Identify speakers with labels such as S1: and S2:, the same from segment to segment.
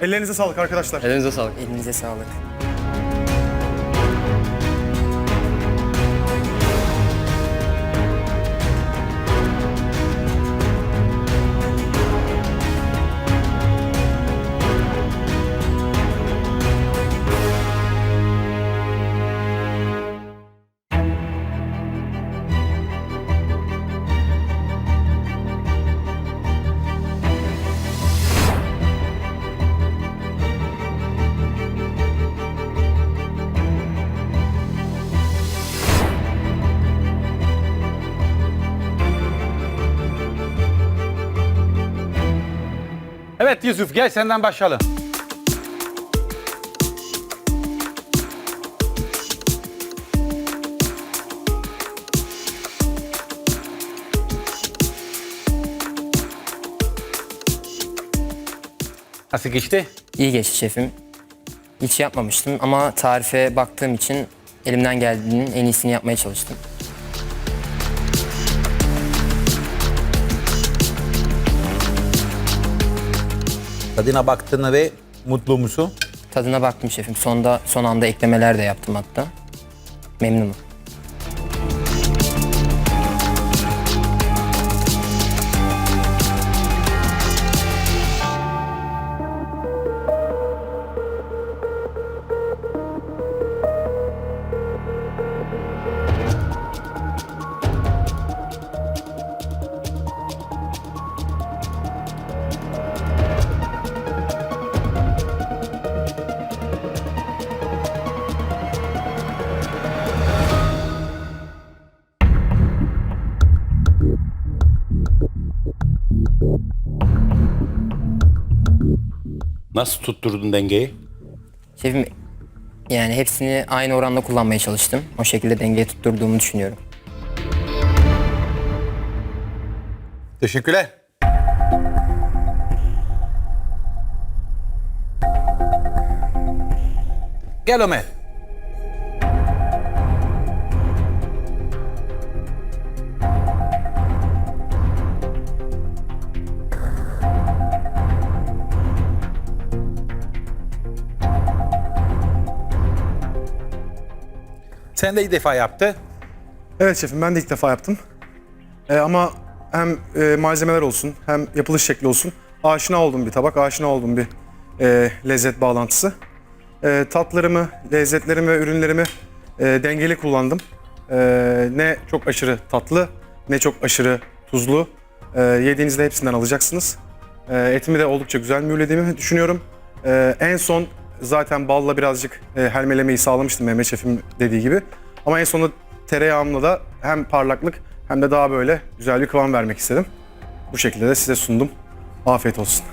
S1: Ellerinize sağlık arkadaşlar.
S2: Elinize sağlık.
S3: Elinize sağlık.
S4: Evet Yusuf gel senden başlayalım. Nasıl geçti?
S3: İyi geçti şefim. Hiç yapmamıştım ama tarife baktığım için elimden geldiğinin en iyisini yapmaya çalıştım.
S5: Tadına baktığını ve mutlu musun?
S3: Tadına baktım şefim. Sonda son anda eklemeler de yaptım hatta. Memnunum.
S5: Nasıl tutturdun dengeyi?
S3: Şefim yani hepsini aynı oranda kullanmaya çalıştım. O şekilde dengeye tutturduğumu düşünüyorum.
S5: Teşekkürler. Gel Ömer. Sen de ilk defa yaptı.
S1: Evet şefim ben de ilk defa yaptım. Ee, ama hem e, malzemeler olsun hem yapılış şekli olsun aşina olduğum bir tabak, aşina olduğum bir e, lezzet bağlantısı. E, tatlarımı, lezzetlerimi ve ürünlerimi e, dengeli kullandım. E, ne çok aşırı tatlı ne çok aşırı tuzlu. E, yediğinizde hepsinden alacaksınız. E, etimi de oldukça güzel mühürlediğimi düşünüyorum. E, en son zaten balla birazcık e, helmelemeyi sağlamıştım Mehmet Şef'im dediği gibi. Ama en sonunda tereyağımla da hem parlaklık hem de daha böyle güzel bir kıvam vermek istedim. Bu şekilde de size sundum. Afiyet olsun.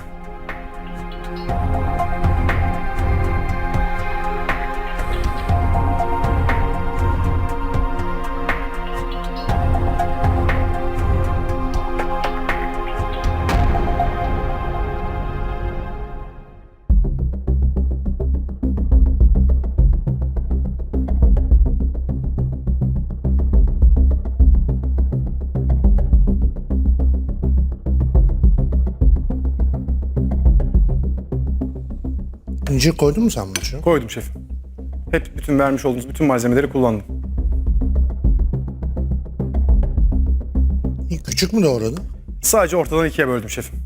S6: İncir koydun mu sen bunun için?
S1: Koydum şefim. Hep bütün vermiş olduğunuz bütün malzemeleri kullandım.
S6: Küçük mü doğradın?
S1: Sadece ortadan ikiye böldüm şefim.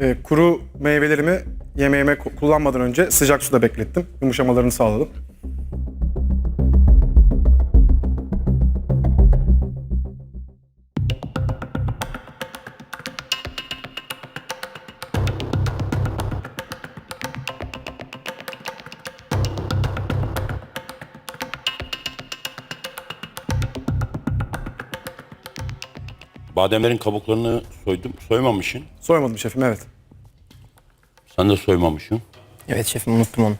S1: Ee, kuru meyvelerimi yemeğime ku- kullanmadan önce sıcak suda beklettim. Yumuşamalarını sağladım.
S7: Bademlerin kabuklarını soydum. Soymamışsın.
S1: Soymadım şefim evet.
S7: Sen de soymamışsın.
S3: Evet şefim unuttum onu.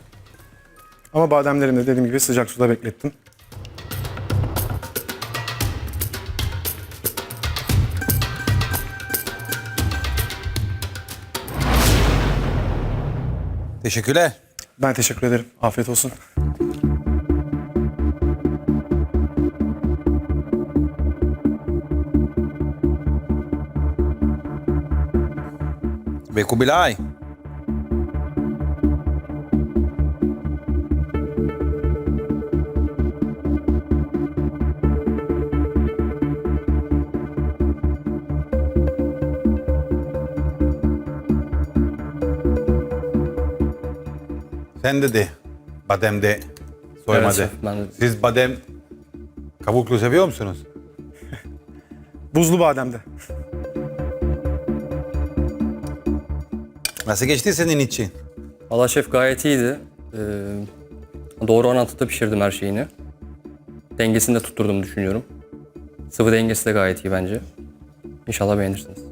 S1: Ama bademlerimi de dediğim gibi sıcak suda beklettim.
S5: Teşekkürler.
S1: Ben teşekkür ederim. Afiyet olsun.
S5: Ve Kubilay. Sen dedi bademde soymadı.
S3: Evet şef, ben de-
S5: Siz badem kabuklu seviyor musunuz?
S1: Buzlu bademde.
S5: Nasıl geçti senin için?
S2: Valla şef gayet iyiydi. Ee, doğru orantıda pişirdim her şeyini. Dengesini de tutturdum düşünüyorum. Sıvı dengesi de gayet iyi bence. İnşallah beğenirsiniz.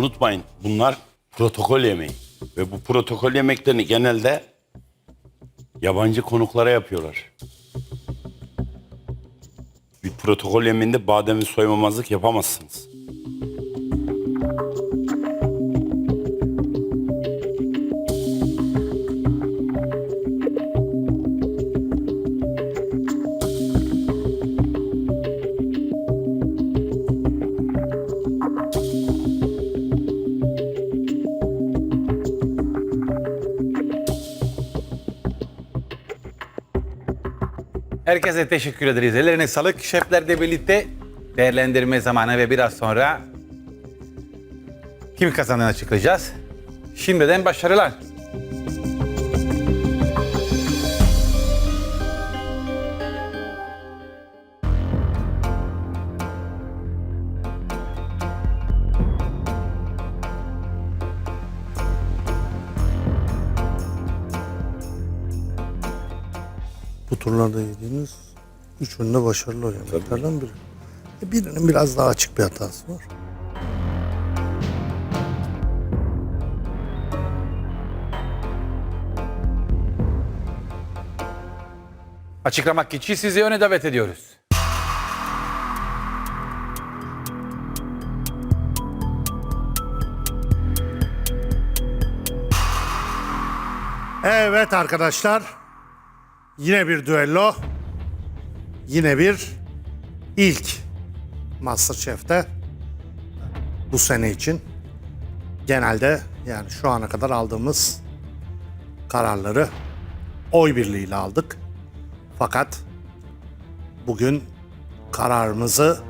S7: Unutmayın bunlar protokol yemeği. Ve bu protokol yemeklerini genelde yabancı konuklara yapıyorlar. Bir protokol yemeğinde bademi soymamazlık yapamazsınız.
S5: Herkese teşekkür ederiz. Ellerine sağlık. Şeflerle birlikte değerlendirme zamanı ve biraz sonra kim kazandığını açıklayacağız. Şimdiden başarılar.
S6: Turlarda yediğiniz üç önüne başarılı yemeklerden biri. E, Birinin biraz daha açık bir hatası var.
S5: Açıklamak için sizi öne davet ediyoruz.
S6: Evet arkadaşlar. Yine bir düello. Yine bir ilk Masterchef'te bu sene için. Genelde yani şu ana kadar aldığımız kararları oy birliğiyle aldık. Fakat bugün kararımızı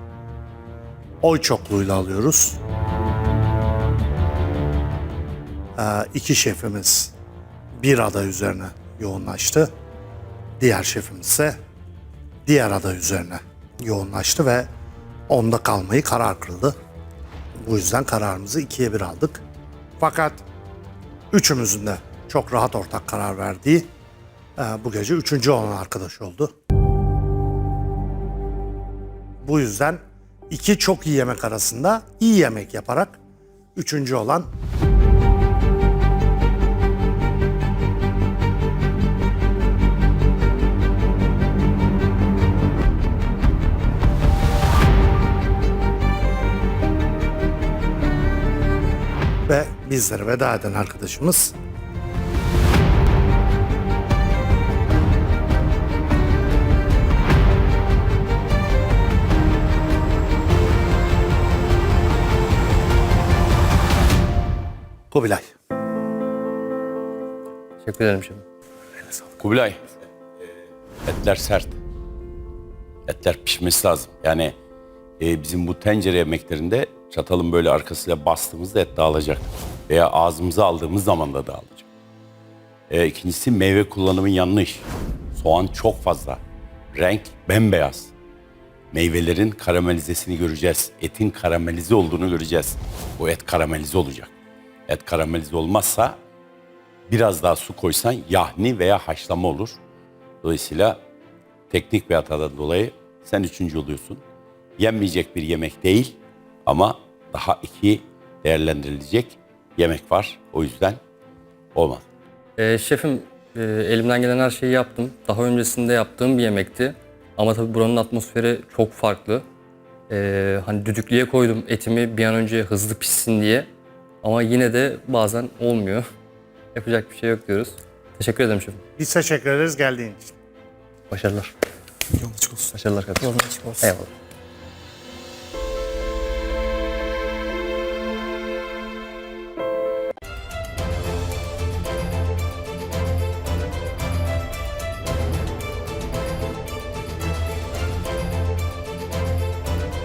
S6: oy çokluğuyla alıyoruz. Ee, iki şefimiz bir aday üzerine yoğunlaştı. Diğer şefimiz ise diğer aday üzerine yoğunlaştı ve onda kalmayı karar kıldı. Bu yüzden kararımızı ikiye bir aldık. Fakat üçümüzün de çok rahat ortak karar verdiği e, bu gece üçüncü olan arkadaş oldu. Bu yüzden iki çok iyi yemek arasında iyi yemek yaparak üçüncü olan ve bizlere veda eden arkadaşımız Kubilay.
S2: Teşekkür ederim şefim.
S7: Kubilay, etler sert. Etler pişmesi lazım. Yani e, bizim bu tencere yemeklerinde çatalın böyle arkasıyla bastığımızda et dağılacak. Veya ağzımıza aldığımız zaman da dağılacak. E, ikincisi meyve kullanımı yanlış. Soğan çok fazla. Renk bembeyaz. Meyvelerin karamelizesini göreceğiz. Etin karamelize olduğunu göreceğiz. O et karamelize olacak. Et karamelize olmazsa biraz daha su koysan yahni veya haşlama olur. Dolayısıyla teknik bir hatadan dolayı sen üçüncü oluyorsun. Yenmeyecek bir yemek değil ama daha iki değerlendirilecek yemek var. O yüzden olmadı.
S2: Ee, şefim e, elimden gelen her şeyi yaptım. Daha öncesinde yaptığım bir yemekti. Ama tabii buranın atmosferi çok farklı. Ee, hani düdüklüye koydum etimi bir an önce hızlı pişsin diye. Ama yine de bazen olmuyor. Yapacak bir şey yok diyoruz. Teşekkür ederim şefim.
S6: Biz teşekkür ederiz geldiğin için.
S2: Başarılar.
S1: Yolun açık olsun.
S2: Başarılar kardeşim.
S3: Yolun açık olsun.
S2: Eyvallah.